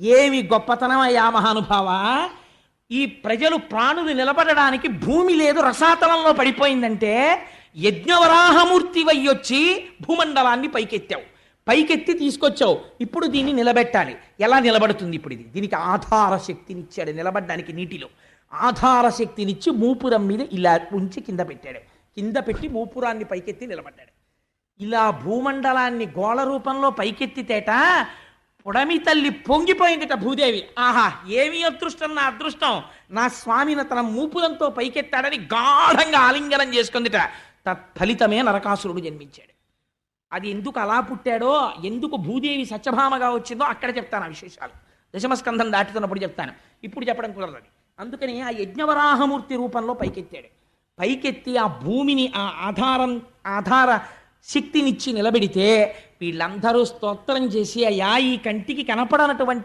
ఏమి గొప్పతనం అయ్యా మహానుభావ? ఈ ప్రజలు ప్రాణులు నిలబడడానికి భూమి లేదు రసాతలంలో పడిపోయిందంటే యజ్ఞవరాహమూర్తి వయ్యొచ్చి భూమండలాన్ని పైకెత్తావు. పైకెత్తి తీసుకొచ్చావు. ఇప్పుడు దీన్ని నిలబెట్టాలి. ఎలా నిలబడుతుంది ఇప్పుడు ఇది? దీనికి ఆధార శక్తినిచ్చాడు నిలబడడానికి నీటిలో. ఆధార శక్తినిచ్చి మూపురం మీద ఇలా ఉంచి కింద పెట్టాడు. కింద పెట్టి మూపురాన్ని పైకెత్తి నిలబడ్డాడు. ఇలా భూమండలాన్ని గోళ రూపంలో పైకెత్తితేట పొడమి తల్లి పొంగిపోయిందిట భూదేవి. ఆహా ఏమి అదృష్టం నా అదృష్టం. నా స్వామిని తన మూపులంతో పైకెత్తాడని గాఢంగా ఆలింగనం చేసుకుందిట. తత్ఫలితమే నరకాసురుడు జన్మించాడు. అది ఎందుకు అలా పుట్టాడో ఎందుకు భూదేవి సత్యభామగా వచ్చిందో అక్కడ చెప్తాను ఆ విశేషాలు. దశమస్కంధం దాటుతున్నప్పుడు చెప్తాను. ఇప్పుడు చెప్పడం కుదరదు అందుకని ఆ యజ్ఞవరాహమూర్తి రూపంలో పైకెత్తాడు. పైకెత్తి ఆ భూమిని ఆ ఆధారం ఆధార శక్తినిచ్చి నిలబెడితే వీళ్ళందరూ స్తోత్రం చేసి అయా ఈ కంటికి కనపడనటువంటి